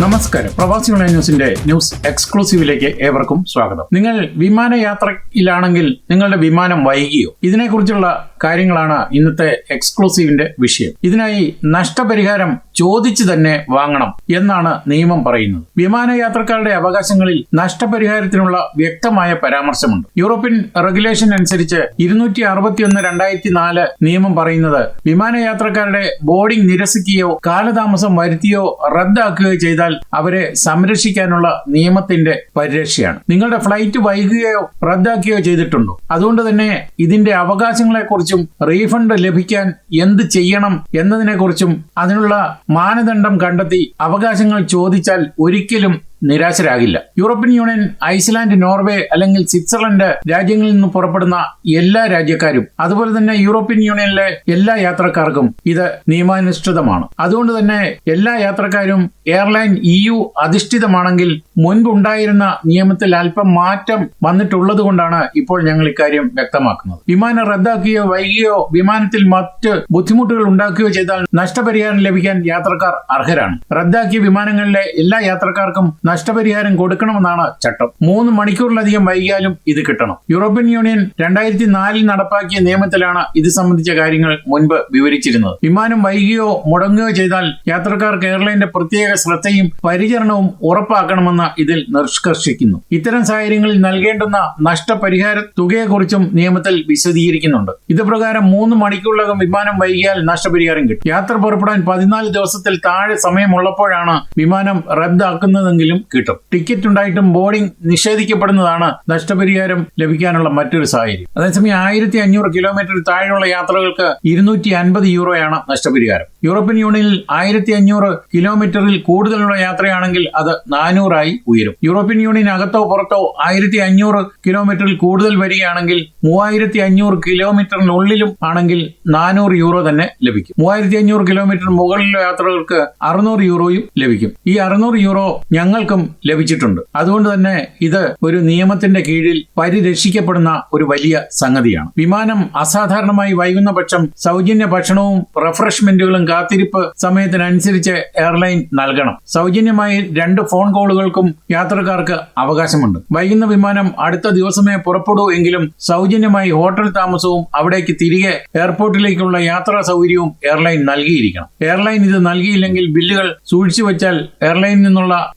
നമസ്കാരം. പ്രവാസി ഓൺലൈൻ ന്യൂസിന്റെ ന്യൂസ് എക്സ്ക്ലൂസീവിലേക്ക് ഏവർക്കും സ്വാഗതം. നിങ്ങൾ വിമാനയാത്രയിലാണെങ്കിൽ നിങ്ങളുടെ വിമാനം വൈകിയോ? ഇതിനെക്കുറിച്ചുള്ള കാര്യങ്ങളാണ് ഇന്നത്തെ എക്സ്ക്ലൂസീവിന്റെ വിഷയം. ഇതിനായി നഷ്ടപരിഹാരം ചോദിച്ചു തന്നെ വാങ്ങണം എന്നാണ് നിയമം പറയുന്നത്. വിമാനയാത്രക്കാരുടെ അവകാശങ്ങളിൽ നഷ്ടപരിഹാരത്തിനുള്ള വ്യക്തമായ പരാമർശമുണ്ട്. യൂറോപ്യൻ റെഗുലേഷൻ അനുസരിച്ച് ഇരുന്നൂറ്റി അറുപത്തിയൊന്ന് രണ്ടായിരത്തി നാല് നിയമം പറയുന്നത് വിമാനയാത്രക്കാരുടെ ബോർഡിംഗ് നിരസിക്കുകയോ കാലതാമസം വരുത്തിയോ റദ്ദാക്കുകയോ ചെയ്താൽ അവരെ സംരക്ഷിക്കാനുള്ള നിയമത്തിന്റെ പരിരക്ഷയാണ്. നിങ്ങളുടെ ഫ്ലൈറ്റ് വൈകുകയോ റദ്ദാക്കുകയോ ചെയ്തിട്ടുണ്ടോ? അതുകൊണ്ട് തന്നെ ഇതിന്റെ അവകാശങ്ങളെക്കുറിച്ചും റീഫണ്ട് ലഭിക്കാൻ എന്ത് ചെയ്യണം എന്നതിനെക്കുറിച്ചും അതിനുള്ള മാനദണ്ഡം കണ്ടെത്തി അവകാശങ്ങൾ ചോദിച്ചാൽ ഒരിക്കലും നിരാശരാകില്ല. യൂറോപ്യൻ യൂണിയൻ ഐസ്ലാൻഡ് നോർവേ അല്ലെങ്കിൽ സ്വിറ്റ്സർലൻഡ് രാജ്യങ്ങളിൽ നിന്ന് പുറപ്പെടുന്ന എല്ലാ രാജ്യക്കാരും അതുപോലെ തന്നെ യൂറോപ്യൻ യൂണിയനിലെ എല്ലാ യാത്രക്കാർക്കും ഇത് നിയമാനുഷ്ഠിതമാണ് അതുകൊണ്ട് തന്നെ എല്ലാ യാത്രക്കാരും എയർലൈൻ ഇ യു അധിഷ്ഠിതമാണെങ്കിൽ മുൻപുണ്ടായിരുന്ന നിയമത്തിൽ അല്പം മാറ്റം വന്നിട്ടുള്ളത് കൊണ്ടാണ് ഇപ്പോൾ ഞങ്ങൾ ഇക്കാര്യം വ്യക്തമാക്കുന്നത്. വിമാനം റദ്ദാക്കുകയോ വൈകിയോ വിമാനത്തിൽ മറ്റ് ബുദ്ധിമുട്ടുകൾ ഉണ്ടാക്കുകയോ ചെയ്താൽ നഷ്ടപരിഹാരം ലഭിക്കാൻ യാത്രക്കാർ അർഹരാണ്. റദ്ദാക്കിയ വിമാനങ്ങളിലെ എല്ലാ യാത്രക്കാർക്കും നഷ്ടപരിഹാരം കൊടുക്കണമെന്നാണ് ചട്ടം. മൂന്ന് മണിക്കൂറിലധികം വൈകിയാലും ഇത് കിട്ടണം. യൂറോപ്യൻ യൂണിയൻ രണ്ടായിരത്തി നാലിൽ നടപ്പാക്കിയ നിയമത്തിലാണ് ഇത് സംബന്ധിച്ച കാര്യങ്ങൾ മുൻപ് വിവരിച്ചിരുന്നത്. വിമാനം വൈകിയോ മുടങ്ങുകയോ ചെയ്താൽ യാത്രക്കാർക്ക് എയർലൈന്റെ പ്രത്യേക ശ്രദ്ധയും പരിചരണവും ഉറപ്പാക്കണമെന്ന് ഇതിൽ നിഷ്കർഷിക്കുന്നു. ഇത്തരം സാഹചര്യങ്ങളിൽ നൽകേണ്ടുന്ന നഷ്ടപരിഹാര തുകയെക്കുറിച്ചും നിയമത്തിൽ വിശദീകരിക്കുന്നുണ്ട്. ഇത് പ്രകാരം മൂന്ന് മണിക്കൂറിലകം വിമാനം വൈകിയാൽ നഷ്ടപരിഹാരം കിട്ടും. യാത്ര പുറപ്പെടാൻ പതിനാല് ദിവസത്തിൽ താഴെ സമയമുള്ളപ്പോഴാണ് വിമാനം റദ്ദാക്കുന്നതെങ്കിലും കിട്ടും. ടിക്കറ്റ് ഉണ്ടായിട്ടും ബോർഡിംഗ് നിഷേധിക്കപ്പെടുന്നതാണ് നഷ്ടപരിഹാരം ലഭിക്കാനുള്ള മറ്റൊരു സാഹചര്യം. അതേസമയം ആയിരത്തി അഞ്ഞൂറ് കിലോമീറ്ററിൽ താഴെയുള്ള യാത്രകൾക്ക് ഇരുന്നൂറ്റി അൻപത് യൂറോയാണ് നഷ്ടപരിഹാരം. യൂറോപ്യൻ യൂണിയനിൽ ആയിരത്തി അഞ്ഞൂറ് കിലോമീറ്ററിൽ കൂടുതലുള്ള യാത്രയാണെങ്കിൽ അത് നാനൂറായി ഉയരും. യൂറോപ്യൻ യൂണിയൻ അകത്തോ പുറത്തോ ആയിരത്തി അഞ്ഞൂറ് കിലോമീറ്ററിൽ കൂടുതൽ വരികയാണെങ്കിൽ മൂവായിരത്തി അഞ്ഞൂറ് കിലോമീറ്ററിനുള്ളിലും ആണെങ്കിൽ നാനൂറ് യൂറോ തന്നെ ലഭിക്കും. മൂവായിരത്തി അഞ്ഞൂറ് കിലോമീറ്റർ മുകളിലുള്ള യാത്രകൾക്ക് അറുന്നൂറ് യൂറോയും ലഭിക്കും. ഈ അറുന്നൂറ് യൂറോ ഞങ്ങൾക്കും ലഭിച്ചിട്ടുണ്ട്. അതുകൊണ്ട് തന്നെ ഇത് ഒരു നിയമത്തിന്റെ കീഴിൽ പരിരക്ഷിക്കപ്പെടുന്ന ഒരു വലിയ സംഗതിയാണ്. വിമാനം അസാധാരണമായി വൈകുന്ന പക്ഷം സൗജന്യ ഭക്ഷണവും റിഫ്രഷ്മെന്റുകളും കാത്തിരിപ്പ് സമയത്തിനനുസരിച്ച് എയർലൈൻ നൽകണം. സൗജന്യമായി രണ്ട് ഫോൺ കോളുകൾക്കും യാത്രക്കാർക്ക് അവകാശമുണ്ട്. വൈകുന്ന വിമാനം അടുത്ത ദിവസമേ പുറപ്പെടൂ എങ്കിലും സൗജന്യമായി ഹോട്ടൽ താമസവും അവിടേക്ക് തിരികെ എയർപോർട്ടിലേക്കുള്ള യാത്രാ സൗകര്യവും എയർലൈൻ നൽകിയിരിക്കണം. എയർലൈൻ ഇത് നൽകിയില്ലെങ്കിൽ ബില്ലുകൾ സൂക്ഷിച്ചു വെച്ചാൽ എയർലൈനിൽ നിന്നുള്ള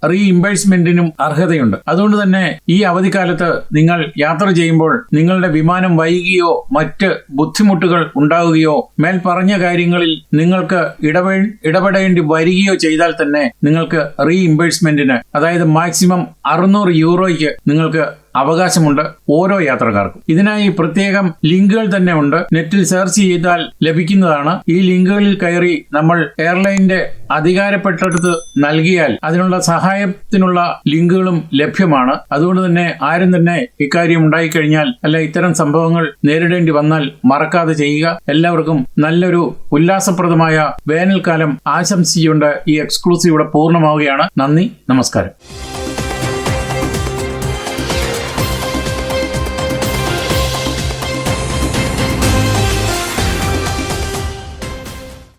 റീഇംബേഴ്സ്മെന്റിനും അർഹതയുണ്ട്. അതുകൊണ്ട് തന്നെ ഈ അവധിക്കാലത്ത് നിങ്ങൾ യാത്ര ചെയ്യുമ്പോൾ നിങ്ങളുടെ വിമാനം വൈകിയോ മറ്റ് ബുദ്ധിമുട്ടുകൾ ഉണ്ടാവുകയോ മേൽ പറഞ്ഞ കാര്യങ്ങളിൽ നിങ്ങൾക്ക് ഇടപെ ഇടപെടേണ്ടി വരികയോ ചെയ്താൽ തന്നെ നിങ്ങൾക്ക് റീഇംബേഴ്സ്മെന്റിന് അതായത് മാക്സിമം അറുന്നൂറ് യൂറോയ്ക്ക് നിങ്ങൾക്ക് അവകാശമുണ്ട് ഓരോ യാത്രക്കാർക്കും. ഇതിനായി പ്രത്യേകം ലിങ്കുകൾ തന്നെ ഉണ്ട്. നെറ്റിൽ സെർച്ച് ചെയ്താൽ ലഭിക്കുന്നതാണ്. ഈ ലിങ്കുകളിൽ കയറി നമ്മൾ എയർലൈനിന്റെ അധികാരപ്പെട്ടടുത്ത് നൽകിയാൽ അതിനുള്ള സഹായത്തിനുള്ള ലിങ്കുകളും ലഭ്യമാണ്. അതുകൊണ്ട് തന്നെ ആരും തന്നെ ഇക്കാര്യം ഉണ്ടായിക്കഴിഞ്ഞാൽ അല്ല ഇത്തരം സംഭവങ്ങൾ നേരിടേണ്ടി വന്നാൽ മറക്കാതെ ചെയ്യുക. എല്ലാവർക്കും നല്ലൊരു ഉല്ലാസപ്രദമായ വേനൽക്കാലം ആശംസിച്ചുകൊണ്ട് ഈ എക്സ്ക്ലൂസീവ് ഇവിടെ പൂർണമാവുകയാണ്. നന്ദി നമസ്കാരം.